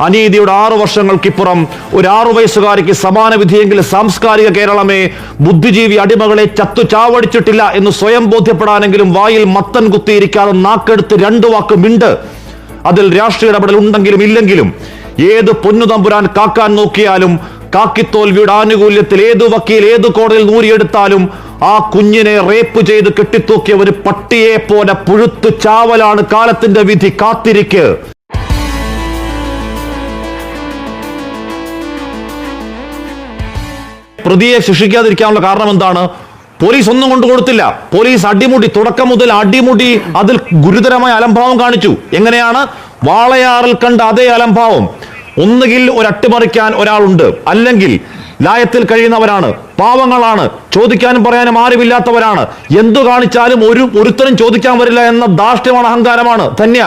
അനീതിയുടെ ആറു വർഷങ്ങൾക്കിപ്പുറം ഒരു ആറു വയസ്സുകാരിക്ക് സമാന വിധിയെങ്കിൽ സാംസ്കാരിക കേരളമേ ബുദ്ധിജീവി അടിമകളെ ചത്തു ചാവടിച്ചിട്ടില്ല എന്ന് സ്വയം ബോധ്യപ്പെടാനെങ്കിലും വായിൽ മത്തൻ കുത്തിയിരിക്കാതെ നാക്കെടുത്ത് രണ്ടു വാക്ക് മിണ്ട്. അതിൽ രാഷ്ട്രീയ ഇടപെടൽ ഉണ്ടെങ്കിലും ഇല്ലെങ്കിലും ഏത് പൊന്നു തമ്പുരാൻ കാക്കാൻ നോക്കിയാലും കാക്കിത്തോൽവിയുടെ ആനുകൂല്യത്തിൽ ഏത് വക്കീൽ ഏത് കോടതിയിൽ നൂരിയെടുത്താലും ആ കുഞ്ഞിനെ റേപ്പ് ചെയ്ത് കെട്ടിത്തൂക്കിയ ഒരു പട്ടിയെ പോലെ പുഴുത്തു ചാവലാണ് കാലത്തിന്റെ വിധി കാത്തിരിക്ക്. പ്രതിയെ ശിക്ഷിക്കാതിരിക്കാനുള്ള കാരണം എന്താണ്? പോലീസ് ഒന്നും കൊണ്ടു കൊടുത്തില്ല. പോലീസ് അടിമുടി തുടക്കം മുതൽ അടിമുടി അതിൽ ഗുരുതരമായ അലംഭാവം കാണിച്ചു. എങ്ങനെയാണ്? വാളയാറിൽ കണ്ട അതേ അലംഭാവം. ഒന്നുകിൽ ഒരു അട്ടിമറിക്കാൻ ഒരാളുണ്ട് അല്ലെങ്കിൽ ലായത്തിൽ കഴിയുന്നവരാണ് പാവങ്ങളാണ് ചോദിക്കാനും പറയാനും ആരുമില്ലാത്തവരാണ്. എന്തു കാണിച്ചാലും ഒരു ഒരുത്തരും ചോദിക്കാൻ വരില്ല എന്ന ധാർഷ്ട്യമാണ് അഹങ്കാരമാണ്. ധന്യ.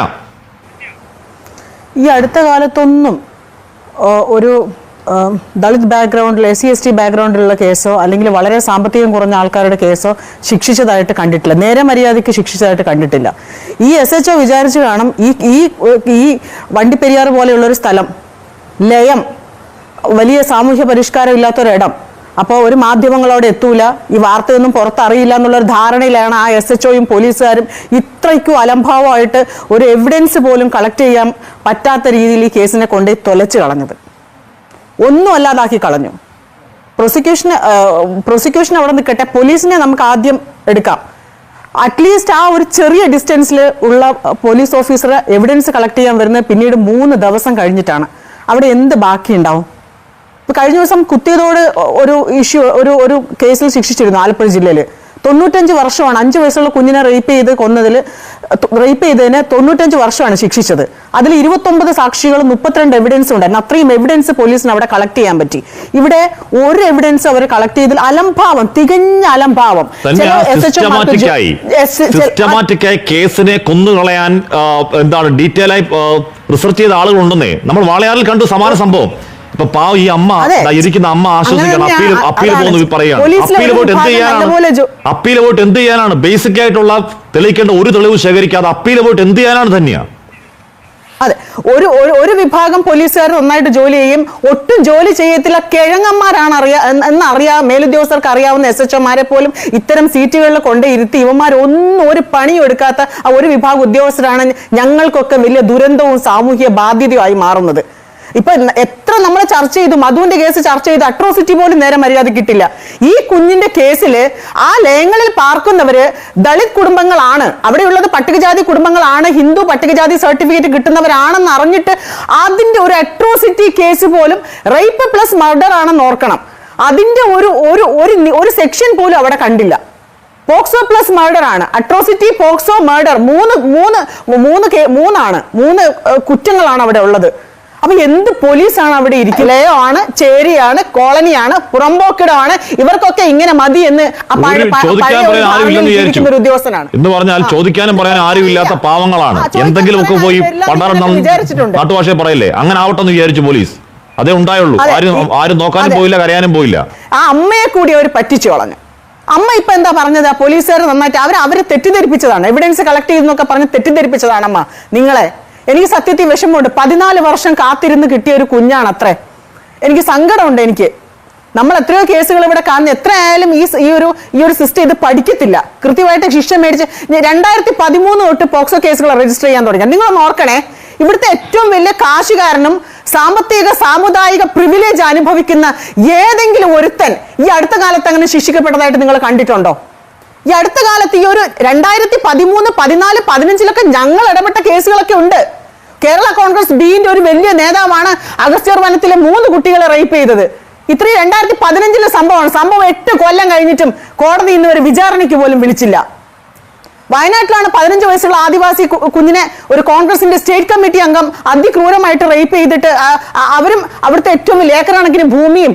ഈ അടുത്ത കാലത്തൊന്നും ഒരു ദളിത് ബാക്ക്ഗ്രൗണ്ടിൽ എസ് സി എസ് ടി ബാക്ക്ഗ്രൗണ്ടിലുള്ള കേസോ അല്ലെങ്കിൽ വളരെ സാമ്പത്തികം കുറഞ്ഞ ആൾക്കാരുടെ കേസോ ശിക്ഷിച്ചതായിട്ട് കണ്ടിട്ടില്ല. നേരെ മര്യാദയ്ക്ക് ശിക്ഷിച്ചതായിട്ട് കണ്ടിട്ടില്ല. ഈ എസ് എച്ച് ഒ വിചാരിച്ചു കാണും ഈ ഈ ഈ വണ്ടിപ്പെരിയാർ പോലെയുള്ള ഒരു സ്ഥലം ലയം വലിയ സാമൂഹ്യ പരിഷ്കാരം ഇല്ലാത്തൊരിടം. അപ്പോൾ ഒരു മാധ്യമങ്ങളോട് എത്തൂല ഈ വാർത്തയൊന്നും പുറത്തറിയില്ല എന്നുള്ളൊരു ധാരണയിലാണ് ആ എസ് എച്ച് ഒയും പോലീസുകാരും ഇത്രയ്ക്കും അലംഭാവമായിട്ട് ഒരു എവിഡൻസ് പോലും കളക്ട് ചെയ്യാൻ പറ്റാത്ത രീതിയിൽ ഈ കേസിനെ കൊണ്ട് തൊലച്ചു കളഞ്ഞത്. ഒന്നും അല്ലാതാക്കി കളഞ്ഞു. പ്രോസിക്യൂഷന് പ്രോസിക്യൂഷൻ അവിടെ നിൽക്കട്ടെ. പോലീസിനെ നമുക്ക് ആദ്യം എടുക്കാം. അറ്റ്ലീസ്റ്റ് ആ ഒരു ചെറിയ ഡിസ്റ്റൻസിൽ ഉള്ള പോലീസ് ഓഫീസർ എവിഡൻസ് കളക്ട് ചെയ്യാൻ വരുന്നത് പിന്നീട് മൂന്ന് ദിവസം കഴിഞ്ഞിട്ടാണ്. അവിടെ എന്ത് ബാക്കിയുണ്ടാവും? ഇപ്പൊ കഴിഞ്ഞ ദിവസം കുത്തിയതോട് ഒരു ഇഷ്യൂ ഒരു ഒരു കേസിൽ ശിക്ഷിച്ചിരുന്നു ആലപ്പുഴ ജില്ലയിൽ തൊണ്ണൂറ്റഞ്ച് വർഷമാണ് അഞ്ച് വയസ്സുള്ള കുഞ്ഞിനെ റേപ്പ് ചെയ്ത് കൊന്നതിൽ റേപ്പ് ചെയ്തതിന് തൊണ്ണൂറ്റഞ്ച് വർഷമാണ് ശിക്ഷിച്ചത്. അതിൽ ഇരുപത്തൊമ്പത് സാക്ഷികളും മുപ്പത്തിരണ്ട് എവിഡൻസ് ഉണ്ടായിരുന്നു അത്രയും എവിഡൻസ് പോലീസിന് അവിടെ കളക്ട് ചെയ്യാൻ പറ്റി. ഇവിടെ ഒരു എവിഡൻസ് അവർ കളക്ട് ചെയ്തതിൽ അലംഭാവം തികഞ്ഞ അലംഭാവം. സിസ്റ്റമാറ്റിക്കായി കേസിനെ കൊന്നുകളയാൻ എന്താണ് ഡീറ്റെയിൽ ആയി റിസർച്ച് ചെയ്ത ആളുകളുണ്ടെന്നേ. നമ്മൾ വാളയാറിൽ കണ്ടു സമാന സംഭവം. ഇപ്പൊ പാവം ഈ അമ്മ ഇരിക്കുന്ന അമ്മ ആശ്വസിക്കണം. Appeal appeal. പോകുന്നു പറയാണ് അപ്പീൽ പോയിട്ട് എന്ത് ചെയ്യാനാണ്? അപ്പീൽ പോയിട്ട് എന്ത് ചെയ്യാനാണ്? ബേസിക് ആയിട്ടുള്ള തെളിയിക്കേണ്ട ഒരു തെളിവ് ശേഖരിക്കാതെ അപ്പീൽ പോയിട്ട് എന്ത് ചെയ്യാനാണ് ധന്യ അതെ. ഒരു ഒരു- വിഭാഗം പോലീസുകാർ നന്നായിട്ട് ജോലി ചെയ്യും. ഒട്ടും ജോലി ചെയ്യത്തില്ല. കിഴങ്ങന്മാരാണ് അറിയാ എന്നറിയാ എന്ന് മേലുദ്യോഗസ്ഥർക്ക് അറിയാവുന്ന എസ് എച്ച് ഒമാരെ പോലും ഇത്തരം സീറ്റുകളിൽ കൊണ്ട് ഇരുത്തി ഇവന്മാർ ഒന്നും ഒരു പണിയും എടുക്കാത്ത ആ ഒരു വിഭാഗം ഉദ്യോഗസ്ഥരാണ് ഞങ്ങൾക്കൊക്കെ വലിയ ദുരന്തവും സാമൂഹിക ബാധ്യതയുമായി മാറുന്നത്. ഇപ്പൊ എത്ര നമ്മൾ ചർച്ച ചെയ്തു മധുവിന്റെ കേസ് ചർച്ച ചെയ്ത് അട്രോസിറ്റി പോലും നേരെ മര്യാദ കിട്ടില്ല. ഈ കുഞ്ഞിന്റെ കേസിൽ ആ ലയങ്ങളിൽ പാർക്കുന്നവര് ദളിത് കുടുംബങ്ങളാണ്. അവിടെയുള്ളത് പട്ടികജാതി കുടുംബങ്ങളാണ്. ഹിന്ദു പട്ടികജാതി സർട്ടിഫിക്കറ്റ് കിട്ടുന്നവരാണെന്ന് അറിഞ്ഞിട്ട് അതിന്റെ ഒരു അട്രോസിറ്റി കേസ് പോലും റേപ്പ് പ്ലസ് മർഡർ ആണെന്ന് ഓർക്കണം. അതിന്റെ ഒരു ഒരു ഒരു സെക്ഷൻ പോലും അവിടെ കണ്ടില്ല. പോക്സോ പ്ലസ് മർഡർ ആണ്. അട്രോസിറ്റി പോക്സോ മർഡർ മൂന്ന് മൂന്ന് മൂന്ന് മൂന്നാണ്. മൂന്ന് കുറ്റങ്ങളാണ് അവിടെ ഉള്ളത്. അപ്പൊ എന്ത് പോലീസാണ് അവിടെ ഇരിക്കലയോ ആണ് ചേരിയാണ് കോളനിയാണ് പുറമ്പോക്കിടമാണ് ഇവർക്കൊക്കെ ഇങ്ങനെ മതി എന്ന് ഒരു ഉദ്യോഗസ്ഥനാണ്. എന്ന് പറഞ്ഞാൽ ചോദിക്കാനും പറയാൻ ആരുമില്ലാത്ത പാവങ്ങളാണ്. എന്തെങ്കിലും ഒക്കെ പോയി നാട്ടുഭാഷയെ പറയില്ലേ? അങ്ങനെ ആവട്ടെ എന്ന് വിചാരിച്ചു പോലീസ്. അതേ ഉണ്ടായുള്ളൂ. ആരും ആരും നോക്കാനും പോയില്ല കരയാനും പോയില്ല. ആ അമ്മയെ കൂടി അവർ പറ്റിച്ചു കളഞ്ഞു. അമ്മ ഇപ്പൊ എന്താ പറഞ്ഞത്? പോലീസുകാർ നന്നായിട്ട് അവർ അവരെ തെറ്റിദ്ധരിപ്പിച്ചതാണ്. എവിഡൻസ് കളക്ട് ചെയ്തെന്നൊക്കെ പറഞ്ഞ് തെറ്റിദ്ധരിപ്പിച്ചതാണ് അമ്മ. നിങ്ങളെ എനിക്ക് സത്യത്തിൽ വിഷമമുണ്ട്. പതിനാല് വർഷം കാത്തിരുന്ന് കിട്ടിയ ഒരു കുഞ്ഞാണ് അത്രേ. എനിക്ക് സങ്കടമുണ്ട് എനിക്ക്. നമ്മൾ എത്രയോ കേസുകൾ ഇവിടെ കാണുന്ന എത്ര ആയാലും ഈ ഈ ഒരു ഈ ഒരു സിസ്റ്റം ഇത് പഠിക്കത്തില്ല. കൃത്യമായിട്ട് ശിക്ഷ മേടിച്ച് രണ്ടായിരത്തി പതിമൂന്ന് തൊട്ട് പോക്സോ കേസുകൾ രജിസ്റ്റർ ചെയ്യാൻ തുടങ്ങി നിങ്ങളൊന്ന് ഓർക്കണേ. ഇവിടുത്തെ ഏറ്റവും വലിയ കാശുകാരനും സാമ്പത്തിക സാമുദായിക പ്രിവിലേജ് അനുഭവിക്കുന്ന ഏതെങ്കിലും ഒരുത്തൻ ഈ അടുത്ത കാലത്ത് അങ്ങനെ ശിക്ഷിക്കപ്പെട്ടതായിട്ട് നിങ്ങൾ കണ്ടിട്ടുണ്ടോ? ഈ അടുത്ത കാലത്ത് ഈ ഒരു രണ്ടായിരത്തി പതിമൂന്ന് പതിനാല് പതിനഞ്ചിലൊക്കെ ഞങ്ങൾ ഇടപെട്ട കേസുകളൊക്കെ ഉണ്ട്. കേരള കോൺഗ്രസ് ബിന്റെ ഒരു വലിയ നേതാവാണ് അഗസ്ത്യർ വനത്തിലെ മൂന്ന് കുട്ടികളെ റേപ്പ് ചെയ്തത്. ഇത്രയും രണ്ടായിരത്തി പതിനഞ്ചിലെ സംഭവമാണ്. സംഭവം എട്ട് കൊല്ലം കഴിഞ്ഞിട്ടും കോടതി ഇന്ന് ഒരു വിചാരണയ്ക്ക് പോലും വിളിച്ചില്ല. വയനാട്ടിലാണ് പതിനഞ്ച് വയസ്സുള്ള ആദിവാസി കുഞ്ഞിനെ ഒരു കോൺഗ്രസിന്റെ സ്റ്റേറ്റ് കമ്മിറ്റി അംഗം അതിക്രൂരമായിട്ട് റേപ്പ് ചെയ്തിട്ട് അവരും അവിടുത്തെ ഏറ്റവും വലിയ ഏക്കർ ഭൂമിയും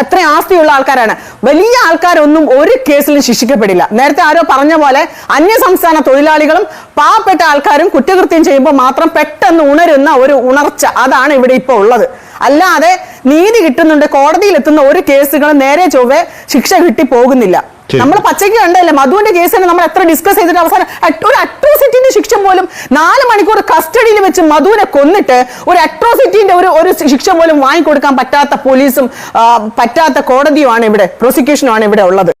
അത്ര ആസ്തിയുള്ള ആൾക്കാരാണ്. വലിയ ആൾക്കാരൊന്നും ഒരു കേസിലും ശിക്ഷിക്കപ്പെടില്ല. നേരത്തെ ആരോ പറഞ്ഞ പോലെ അന്യ സംസ്ഥാന തൊഴിലാളികളും പാവപ്പെട്ട ആൾക്കാരും കുറ്റകൃത്യം ചെയ്യുമ്പോൾ മാത്രം പെട്ടെന്ന് ഉണരുന്ന ഒരു ഉണർച്ച അതാണ് ഇവിടെ ഇപ്പോൾ ഉള്ളത്. അല്ലാതെ നീതി കിട്ടുന്നുണ്ട് കോടതിയിൽ എത്തുന്ന ഒരു കേസുകളും നേരെ ചൊവ്വെ ശിക്ഷ കിട്ടി പോകുന്നില്ല. നമ്മൾ പച്ചയ്ക്ക് കണ്ടല്ലേ മധുവിന്റെ കേസ് തന്നെ നമ്മൾ എത്ര ഡിസ്കസ് ചെയ്തിട്ട് അവസാനം ഒരു അട്രോസിറ്റിന്റെ ശിക്ഷ പോലും നാല് മണിക്കൂർ കസ്റ്റഡിയിൽ വെച്ച് മധുവിനെ കൊന്നിട്ട് ഒരു അട്രോസിറ്റിന്റെ ഒരു ഒരു ശിക്ഷ പോലും വാങ്ങിക്കൊടുക്കാൻ പറ്റാത്ത പോലീസും പറ്റാത്ത കോടതിയുമാണ് ഇവിടെ പ്രോസിക്യൂഷനുമാണ് ഇവിടെ ഉള്ളത്.